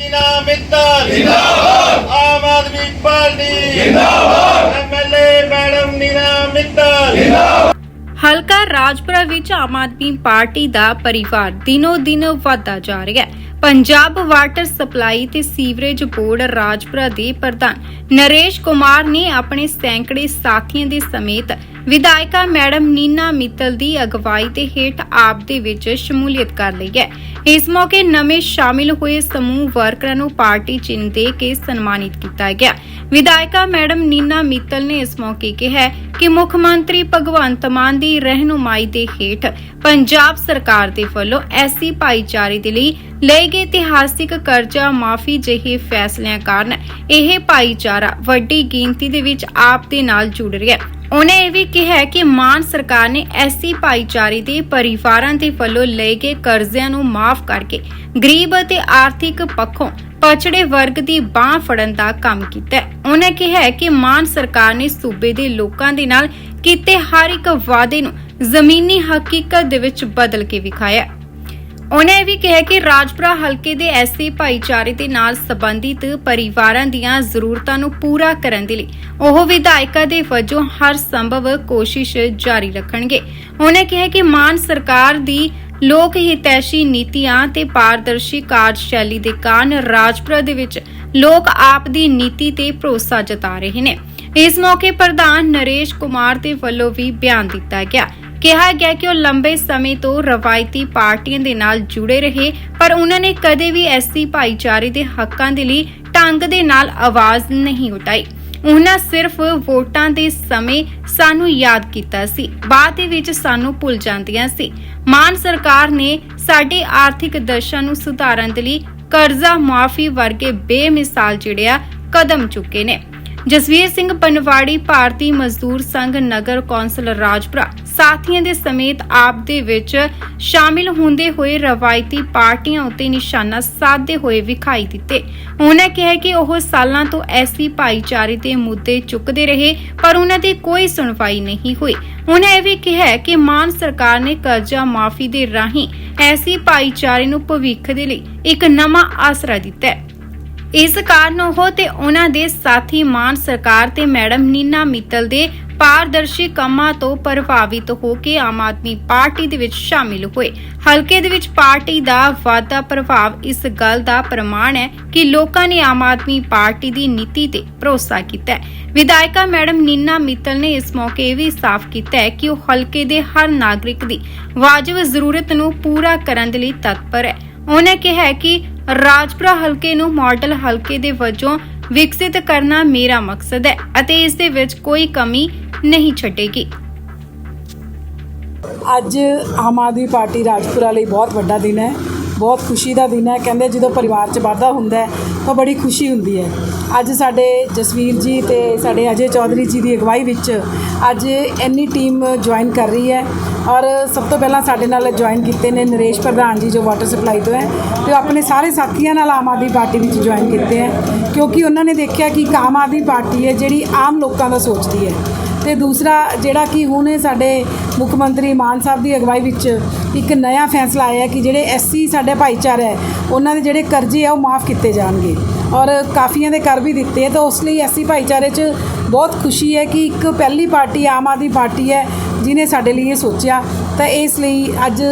ਨੀਨਾ ਮਿੱਤਲ ਜਿੰਦਾਬਾਦ। ਆਮ ਆਦਮੀ ਪਾਰਟੀ। ਜਿੰਦਾਬਾਦ। MLA madam Neena Mittal. ਹਲਕਾ ਰਾਜਪੁਰਾ ਵਿੱਚ ਆਮ ਆਦਮੀ ਪਾਰਟੀ ਦਾ ਪਰਿਵਾਰ ਦਿਨੋ ਦਿਨ ਵਧਦਾ ਜਾ ਰਿਹਾ ਹੈ। ਪੰਜਾਬ ਵਾਟਰ ਸਪਲਾਈ ਤੇ ਸੀਵਰੇਜ ਬੋਰਡ ਰਾਜਪੁਰਾ ਦੇ ਪ੍ਰਧਾਨ ਨਰੇਸ਼ ਕੁਮਾਰ ਨੇ ਆਪਣੇ ਸੈਂਕੜੇ ਸਾਥੀਆਂ ਦੇ ਸਮੇਤ ਵਿਧਾਇਕਾ ਮੈਡਮ ਨੀਨਾ ਮਿੱਤਲ ਦੀ ਅਗਵਾਈ ਤੇ ਹੇਠ ਆਪ ਦੇ ਵਿੱਚ ਸ਼ਮੂਲੀਅਤ ਕਰ ਲਈ ਹੈ। ਇਸ ਮੌਕੇ ਨਵੇਂ ਸ਼ਾਮਿਲ ਹੋਏ ਸਮੂਹ ਵਰਕਰਾਂ ਨੂੰ ਪਾਰਟੀ ਚਿੰਨ੍ਹ ਦੇ ਕੇ ਸਨਮਾਨਿਤ ਕੀਤਾ ਗਿਆ। ਵਿਧਾਇਕਾ ਮੈਡਮ ਨੀਨਾ ਮਿੱਤਲ ਨੇ ਇਸ ਮੌਕੇ ਕਿਹਾ ਕਿ ਮੁੱਖ ਮੰਤਰੀ ਭਗਵੰਤ ਮਾਨ ਦੀ ਰਹਿਨੁਮਾਈ ਦੇ ਹੇਠ ਪੰਜਾਬ ਸਰਕਾਰ ਦੇ ਵੱਲੋਂ ਐਸੀ ਭਾਈਚਾਰੇ ਦੇ ਲਈ ਲਏ ਗਏ ਇਤਿਹਾਸਿਕ ਕਰਜ਼ਾ ਮਾਫੀ ਜਿਹੇ ਫੈਸਲਿਆਂ ਕਾਰਨ ਇਹ ਭਾਈਚਾਰਾ ਵੱਡੀ ਗਿਣਤੀ ਦੇ ਵਿੱਚ ਆਪ ਦੇ ਨਾਲ ਜੁੜ ਰਿਹਾ ਹੈ। ਉਹਨੇ ਇਹ ਵੀ ਕਿਹਾ ਕਿ ਮਾਨ ਸਰਕਾਰ ਨੇ ਐਸੀ ਭਾਈਚਾਰੇ ਦੇ ਪਰਿਵਾਰਾਂ ਦੇ ਵੱਲੋਂ ਲਏ ਗਏ ਕਰਜ਼ਿਆਂ ਨੂੰ ਮਾਫ ਕਰਕੇ ਗਰੀਬ ਅਤੇ ਆਰਥਿਕ ਪੱਖੋਂ ਪਛੜੇ ਵਰਗ ਦੀ ਬਾਹ ਫੜਨ ਦਾ ਕੰਮ ਕੀਤਾ ਹੈ। ਉਹਨੇ ਕਿਹਾ ਕਿ ਮਾਨ ਸਰਕਾਰ ਨੇ ਸੂਬੇ ਦੇ ਲੋਕਾਂ ਦੇ ਨਾਲ ਕੀਤੇ ਹਰ ਇੱਕ ਵਾਅਦੇ ਨੂੰ ਜ਼ਮੀਨੀ ਹਕੀਕਤ ਦੇ ਵਿੱਚ ਬਦਲ ਕੇ ਵਿਖਾਇਆ ਉਹਨੇ ਇਹ ਵੀ ਕਿਹਾ ਕਿ ਰਾਜਪੁਰਾ ਹਲਕੇ ਦੇ ਐਸੀ ਭਾਈਚਾਰੇ ਦੇ ਨਾਲ ਸੰਬੰਧਿਤ ਪਰਿਵਾਰਾਂ ਦੀਆਂ ਜ਼ਰੂਰਤਾਂ ਨੂੰ ਪੂਰਾ ਕਰਨ ਦੇ ਲਈ ਉਹ ਵਿਧਾਇਕਾ ਦੇ ਵਜੋਂ ਹਰ ਸੰਭਵ ਕੋਸ਼ਿਸ਼ ਜਾਰੀ ਰੱਖਣਗੇ। ਉਹਨੇ ਕਿਹਾ ਕਿ ਮਾਨ ਸਰਕਾਰ ਦੀ ਲੋਕ ਹਿਤੈਸ਼ੀ ਨੀਤੀਆਂ ਤੇ ਪਾਰਦਰਸ਼ੀ ਕਾਰਜਸ਼ੈਲੀ ਦੇ ਕਾਰਨ ਰਾਜਪੁਰਾ ਦੇ ਵਿੱਚ ਲੋਕ ਆਪ ਦੀ ਨੀਤੀ ਤੇ ਭਰੋਸਾ ਜਤਾ ਰਹੇ ਨੇ। ਇਸ ਮੌਕੇ ਪ੍ਰਧਾਨ ਨਰੇਸ਼ ਕੁਮਾਰ ਦੇ ਵੱਲੋਂ ਵੀ ਬਿਆਨ ਦਿੱਤਾ ਗਿਆ। ਕਿਹਾ ਗਿਆ ਕਿ ਉਹ ਲੰਬੇ ਸਮੇਂ ਤੋਂ ਰਵਾਇਤੀ ਪਾਰਟੀਆਂ ਦੇ ਨਾਲ ਜੁੜੇ ਰਹੇ, ਪਰ ਉਹਨਾਂ ਨੇ ਕਦੇ ਵੀ ਐਸੀ ਭਾਈਚਾਰੇ ਦੇ ਹੱਕਾਂ ਦੇ ਲਈ ਢੰਗ ਦੇ ਨਾਲ ਆਵਾਜ਼ ਨਹੀਂ ਉਠਾਈ। ਉਹਨਾਂ ਸਿਰਫ ਵੋਟਾਂ ਦੇ ਸਮੇਂ ਸਾਨੂੰ ਯਾਦ ਕੀਤਾ ਸੀ। ਬਾਅਦ ਦੇ ਵਿੱਚ ਸਾਨੂੰ ਭੁੱਲ ਜਾਂਦੀਆਂ ਸੀ। ਮਾਨ ਸਰਕਾਰ ਨੇ ਸਾਡੀ ਆਰਥਿਕ ਦਸ਼ਾ ਨੂੰ ਸੁਧਾਰਨ ਦੇ ਲਈ ਕਰਜ਼ਾ ਮਾਫੀ ਵਰਗੇ ਬੇਮਿਸਾਲ ਜਿਹੜਿਆ ਕਦਮ ਚੁੱਕੇ ਨੇ। ਜਸਵੀਰ ਸਿੰਘ ਪਨਵਾੜੀ ਭਾਰਤੀ ਮਜ਼ਦੂਰ ਸੰਘ ਨਗਰ ਕੌਂਸਲ ਰਾਜਪੁਰਾ। ਸਾਥੀਆਂ ਦੇ ਸਮੇਤ ਆਪ ਦੇ ਵਿੱਚ ਸ਼ਾਮਿਲ ਹੁੰਦੇ ਹੋਏ ਰਵਾਇਤੀ ਪਾਰਟੀਆਂ ਉੱਤੇ ਨਿਸ਼ਾਨਾ ਸਾਧਦੇ ਹੋਏ ਵਿਖਾਈ ਦਿੱਤੇ। ਉਹਨਾਂ ਕਿਹਾ ਕਿ ਉਹ ਸਾਲਾਂ ਤੋਂ ਐਸੀ ਭਾਈਚਾਰੇ ਦੇ ਮੁੱਦੇ ਚੁੱਕਦੇ ਰਹੇ, ਪਰ ਉਹਨਾਂ ਦੀ ਕੋਈ ਸੁਣਵਾਈ ਨਹੀਂ ਹੋਈ। ਉਹਨਾਂ ਇਹ ਵੀ ਕਿਹਾ ਕਿ ਮਾਨ ਸਰਕਾਰ ਨੇ ਕਰਜ਼ਾ ਮਾਫੀ ਦੇ ਰਾਹੀਂ ਐਸੀ ਭਾਈਚਾਰੇ ਨੂੰ ਭਵਿੱਖ ਦੇ ਲਈ ਇੱਕ ਨਵਾਂ ਆਸਰਾ ਦਿੱਤਾ ਹੈ। ਇਸ ਕਾਰਨ ਉਹ ਤੇ ਉਹਨਾਂ ਦੇ ਸਾਥੀ ਮਾਨ ਸਰਕਾਰ ਤੇ ਮੈਡਮ ਨੀਨਾ ਮਿੱਤਲ ਦੇ ਪਾਰਦਰਸ਼ੀ ਕੰਮਾਂ ਤੋਂ ਪ੍ਰਭਾਵਿਤ ਹੋ ਕੇ ਆਮ ਆਦਮੀ ਪਾਰਟੀ ਦੇ ਵਿੱਚ ਸ਼ਾਮਿਲ ਹੋਏ। ਹਲਕੇ ਦੇ ਵਿੱਚ ਪਾਰਟੀ ਦਾ ਵਾਧਾ ਪ੍ਰਭਾਵ ਇਸ ਗੱਲ ਦਾ ਪ੍ਰਮਾਣ ਹੈ ਕਿ ਲੋਕਾਂ ਨੇ ਆਮ ਆਦਮੀ ਪਾਰਟੀ ਦੀ ਨੀਤੀ ਤੇ ਭਰੋਸਾ ਕੀਤਾ ਹੈ। ਵਿਧਾਇਕਾ ਮੈਡਮ ਨੀਨਾ ਮਿੱਤਲ ਨੇ ਇਸ ਮੌਕੇ ਇਹ ਵੀ ਸਾਫ਼ ਕੀਤਾ ਹੈ ਕਿ ਉਹ ਹਲਕੇ ਦੇ ਹਰ ਨਾਗਰਿਕ ਦੀ ਵਾਜਬ ਜ਼ਰੂਰਤ ਨੂੰ ਪੂਰਾ ਕਰਨ ਦੇ ਲਈ ਤਤਪਰ ਹੈ। ਉਹਨਾਂ ਕਿਹਾ ਕਿ ਰਾਜਪੁਰਾ ਹਲਕੇ ਨੂੰ ਮਾਡਲ ਹਲਕੇ ਦੇ ਵਜੋਂ ਵਿਕਸਿਤ ਕਰਨਾ ਮੇਰਾ ਮਕਸਦ ਹੈ ਅਤੇ ਇਸ ਦੇ ਵਿੱਚ ਕੋਈ ਕਮੀ ਨਹੀਂ ਛੱਡੇਗੀ। ਅੱਜ ਆਮ ਆਦਮੀ ਪਾਰਟੀ ਰਾਜਪੁਰਾ ਲਈ ਬਹੁਤ ਵੱਡਾ ਦਿਨ ਹੈ, ਬਹੁਤ ਖੁਸ਼ੀ ਦਾ ਦਿਨ ਹੈ। ਕਹਿੰਦੇ ਜਦੋਂ ਪਰਿਵਾਰ 'ਚ ਵਾਧਾ ਹੁੰਦਾ ਤਾਂ ਬੜੀ ਖੁਸ਼ੀ ਹੁੰਦੀ ਹੈ। ਅੱਜ ਸਾਡੇ ਜਸਵੀਰ ਜੀ ਤੇ ਸਾਡੇ ਅਜੇ ਚੌਧਰੀ ਜੀ ਦੀ ਅਗਵਾਈ ਵਿੱਚ ਅੱਜ ਇੰਨੀ ਟੀਮ ਜੁਆਇਨ ਕਰ ਰਹੀ ਹੈ। ਔਰ ਸਭ ਤੋਂ ਪਹਿਲਾਂ ਸਾਡੇ ਨਾਲ ਜੁਆਇਨ ਕੀਤੇ ਨੇ ਨਰੇਸ਼ ਪ੍ਰਧਾਨ ਜੀ ਜੋ ਵਾਟਰ ਸਪਲਾਈ ਤੋਂ ਹੈ ਤੇ ਉਹ ਆਪਣੇ ਸਾਰੇ ਸਾਥੀਆਂ ਨਾਲ ਆਮ ਆਦਮੀ ਪਾਰਟੀ ਵਿੱਚ ਜੁਆਇਨ ਕੀਤੇ ਹੈ, ਕਿਉਂਕਿ ਉਹਨਾਂ ਨੇ ਦੇਖਿਆ ਕਿ ਇੱਕ ਆਮ ਆਦਮੀ ਪਾਰਟੀ ਹੈ ਜਿਹੜੀ ਆਮ ਲੋਕਾਂ ਦਾ ਸੋਚਦੀ ਹੈ। ਤੇ ਦੂਸਰਾ ਜਿਹੜਾ ਕਿ ਹੁਣ ਸਾਡੇ ਮੁੱਖ ਮੰਤਰੀ ਮਾਨ ਸਾਹਿਬ ਦੀ ਅਗਵਾਈ ਵਿੱਚ ਇੱਕ ਨਵਾਂ ਫੈਸਲਾ ਆਇਆ ਕਿ ਜਿਹੜੇ ਐਸਸੀ ਸਾਡੇ ਭਾਈਚਾਰਾ ਹੈ, ਉਹਨਾਂ ਦੇ ਜਿਹੜੇ ਕਰਜ਼ੇ ਆ ਉਹ ਮਾਫ ਕੀਤੇ ਜਾਣਗੇ। ਔਰ ਕਾਫੀਆਂ ਦੇ ਕਰ ਵੀ ਦਿੱਤੇ ਤਾਂ ਉਸ ਲਈ ਐਸਸੀ ਭਾਈਚਾਰੇ 'ਚ ਬਹੁਤ ਖੁਸ਼ੀ ਹੈ ਕਿ ਇੱਕ ਪਹਿਲੀ ਪਾਰਟੀ ਆਮ ਆਦਮੀ ਪਾਰਟੀ ਹੈ ਜਿਨੇ ਸਾਡੇ ਲਈ ਇਹ ਸੋਚਿਆ, ਤਾਂ ਇਸ ਲਈ ਅੱਜ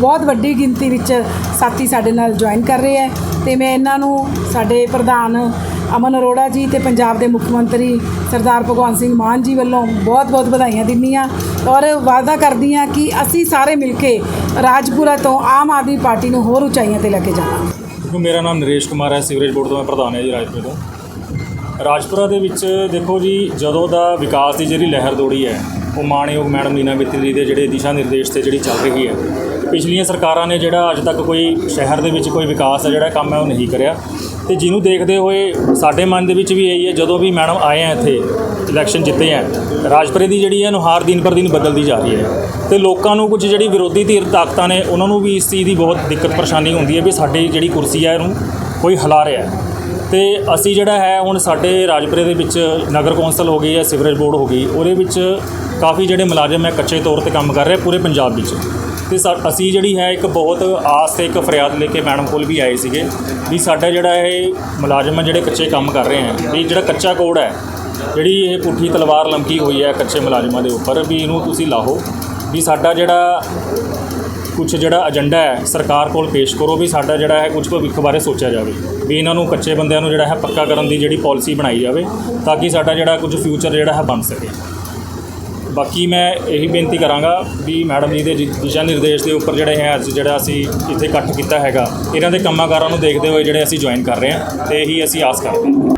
ਬਹੁਤ ਵੱਡੀ ਗਿਣਤੀ ਵਿੱਚ ਸਾਥੀ ਸਾਡੇ ਨਾਲ ਜੁਆਇਨ ਕਰ ਰਹੇ ਹੈ। ਤੇ ਮੈਂ ਇਹਨਾਂ ਨੂੰ, ਸਾਡੇ ਪ੍ਰਧਾਨ ਅਮਨ ਅਰੋੜਾ ਜੀ ਤੇ ਪੰਜਾਬ ਦੇ ਮੁੱਖ ਮੰਤਰੀ ਸਰਦਾਰ ਭਗਵੰਤ ਸਿੰਘ ਮਾਨ ਜੀ ਵੱਲੋਂ ਬਹੁਤ-ਬਹੁਤ ਵਧਾਈਆਂ ਦਿੰਦੀ ਹਾਂ ਔਰ ਵਾਅਦਾ ਕਰਦੀ ਹਾਂ ਕਿ ਅਸੀਂ ਸਾਰੇ ਮਿਲ ਕੇ ਰਾਜਪੁਰਾ ਤੋਂ ਆਮ ਆਦਮੀ ਪਾਰਟੀ ਨੂੰ ਹੋਰ ਉਚਾਈਆਂ ਤੇ ਲੈ ਕੇ ਜਾਵਾਂਗੇ। ਦੇਖੋ, ਮੇਰਾ ਨਾਮ ਨਰੇਸ਼ ਕੁਮਾਰ ਹੈ, ਸੀਵਰੇਜ ਬੋਰਡ ਤੋਂ ਮੈਂ ਪ੍ਰਧਾਨ ਹਾਂ ਜੀ ਰਾਜਪੁਰੇ ਤੋਂ। ਰਾਜਪੁਰਾ ਦੇ ਵਿੱਚ ਦੇਖੋ ਜੀ, ਜਦੋਂ ਦਾ ਵਿਕਾਸ ਦੀ ਜਿਹੜੀ ਲਹਿਰ ਦੌੜੀ ਹੈ ਉਹ ਮਾਣਯੋਗ ਮੈਡਮ ਨੀਨਾ ਮਿੱਤਰੀ ਜੀ ਦੇ ਜਿਹੜੇ ਦਿਸ਼ਾ ਨਿਰਦੇਸ਼ ਤੇ ਜਿਹੜੀ ਚੱਲ ਰਹੀ ਹੈ। ਪਿਛਲੀਆਂ ਸਰਕਾਰਾਂ ਨੇ ਜਿਹੜਾ ਅੱਜ ਤੱਕ ਕੋਈ ਸ਼ਹਿਰ ਦੇ ਵਿੱਚ ਕੋਈ ਵਿਕਾਸ ਦਾ ਜਿਹੜਾ ਕੰਮ ਹੈ ਉਹ ਨਹੀਂ ਕਰਿਆ। ਤੇ ਜਿਹਨੂੰ ਦੇਖਦੇ ਹੋਏ ਸਾਡੇ ਮਨ ਦੇ ਵਿੱਚ ਵੀ ਇਹੀ ਹੈ, ਜਦੋਂ ਵੀ ਮੈਡਮ ਆਏ ਆ ਇੱਥੇ ਇਲੈਕਸ਼ਨ ਜਿੱਤੇ ਆ, ਰਾਜਪੁਰੇ ਦੀ ਜਿਹੜੀ ਹੈ ਨੁਹਾਰ ਦਿਨ ਪਰ ਦਿਨ ਬਦਲਦੀ ਜਾ ਰਹੀ ਹੈ। ਤੇ ਲੋਕਾਂ ਨੂੰ ਕੁਝ ਜਿਹੜੀ ਵਿਰੋਧੀ ਧਿਰ ਤਾਕਤਾਂ ਨੇ, ਉਹਨਾਂ ਨੂੰ ਵੀ ਇਸ ਚੀਜ਼ ਦੀ ਬਹੁਤ ਦਿੱਕਤ ਪਰੇਸ਼ਾਨੀ ਹੁੰਦੀ ਹੈ ਵੀ ਸਾਡੀ ਜਿਹੜੀ ਕੁਰਸੀ ਹੈ ਇਹਨੂੰ ਕੋਈ ਹਿਲਾ ਰਿਹਾ ਹੈ। ਤੇ ਅਸੀਂ ਜਿਹੜਾ ਹੈ ਹੁਣ ਸਾਡੇ ਰਾਜਪੁਰੇ ਦੇ ਵਿੱਚ ਨਗਰ ਕੌਂਸਲ ਹੋ ਗਈ ਹੈ ਸਿਵਰੇਜ ਬੋਰਡ ਹੋ ਗਈ, ਉਹਦੇ ਵਿੱਚ ਕਾਫੀ ਜਿਹੜੇ ਮੁਲਾਜ਼ਮ ਹੈ ਕੱਚੇ ਤੌਰ ਤੇ ਕੰਮ ਕਰ ਰਹੇ ਪੂਰੇ ਪੰਜਾਬ ਵਿੱਚ। ਤੇ ਸਾ- ਅਸੀਂ ਜਿਹੜੀ ਹੈ ਇੱਕ ਬਹੁਤ ਆਸ ਤੇ ਇੱਕ ਫਰਿਆਦ ਲੈ ਕੇ ਮੈਡਮ ਕੋਲ ਵੀ ਆਏ ਸੀਗੇ ਵੀ ਸਾਡਾ ਜਿਹੜਾ ਇਹ ਮੁਲਾਜ਼ਮ ਆ ਜਿਹੜੇ ਕੱਚੇ ਕੰਮ ਕਰ ਰਹੇ ਹੈ, ਵੀ ਜਿਹੜਾ ਕੱਚਾ ਕੋਡ ਹੈ, ਜਿਹੜੀ ਇਹ ਪੁੱਠੀ ਤਲਵਾਰ ਲੰਕੀ ਹੋਈ ਹੈ ਕੱਚੇ ਮੁਲਾਜ਼ਮਾਂ ਦੇ ਉੱਪਰ, ਵੀ ਇਹਨੂੰ ਤੁਸੀਂ ਲਾਹੋ, ਵੀ ਸਾਡਾ ਜਿਹੜਾ ਕੁਝ ਜਿਹੜਾ ਏਜੰਡਾ ਹੈ, ਸਰਕਾਰ ਕੋਲ ਪੇਸ਼ ਕਰੋ ਵੀ ਸਾਡਾ ਜਿਹੜਾ ਹੈ ਕੁਝ ਭਵਿੱਖ ਬਾਰੇ ਸੋਚਿਆ ਜਾਵੇ। ਵੀ ਇਹਨਾਂ ਨੂੰ ਕੱਚੇ ਬੰਦਿਆਂ ਨੂੰ ਜਿਹੜਾ ਹੈ ਪੱਕਾ ਕਰਨ ਦੀ ਜਿਹੜੀ ਪਾਲਿਸੀ ਬਣਾਈ ਜਾਵੇ ਤਾਂ ਕਿ ਸਾਡਾ ਜਿਹੜਾ ਕੁਝ ਫਿਊਚਰ ਜਿਹੜਾ ਹੈ ਬਣ ਸਕੇ। ਬਾਕੀ ਮੈਂ ਇਹੀ ਬੇਨਤੀ ਕਰਾਂਗਾ ਵੀ ਮੈਡਮ ਜੀ ਦੇ ਦਿ- ਦਿਸ਼ਾ ਨਿਰਦੇਸ਼ ਦੇ ਉੱਪਰ ਜਿਹੜੇ ਹੈ ਅੱਜ ਜਿਹੜਾ ਅਸੀਂ ਇੱਥੇ ਇਕੱਠ ਕੀਤਾ ਹੈਗਾ, ਇਹਨਾਂ ਦੇ ਕੰਮਾਂ ਕਾਰਾਂ ਨੂੰ ਦੇਖਦੇ ਹੋਏ ਜਿਹੜੇ ਅਸੀਂ ਜੁਆਇਨ ਕਰ ਰਹੇ ਹਾਂ ਤੇ ਇਹੀ ਅਸੀਂ ਆਸ ਕਰਦੇ ਹਾਂ।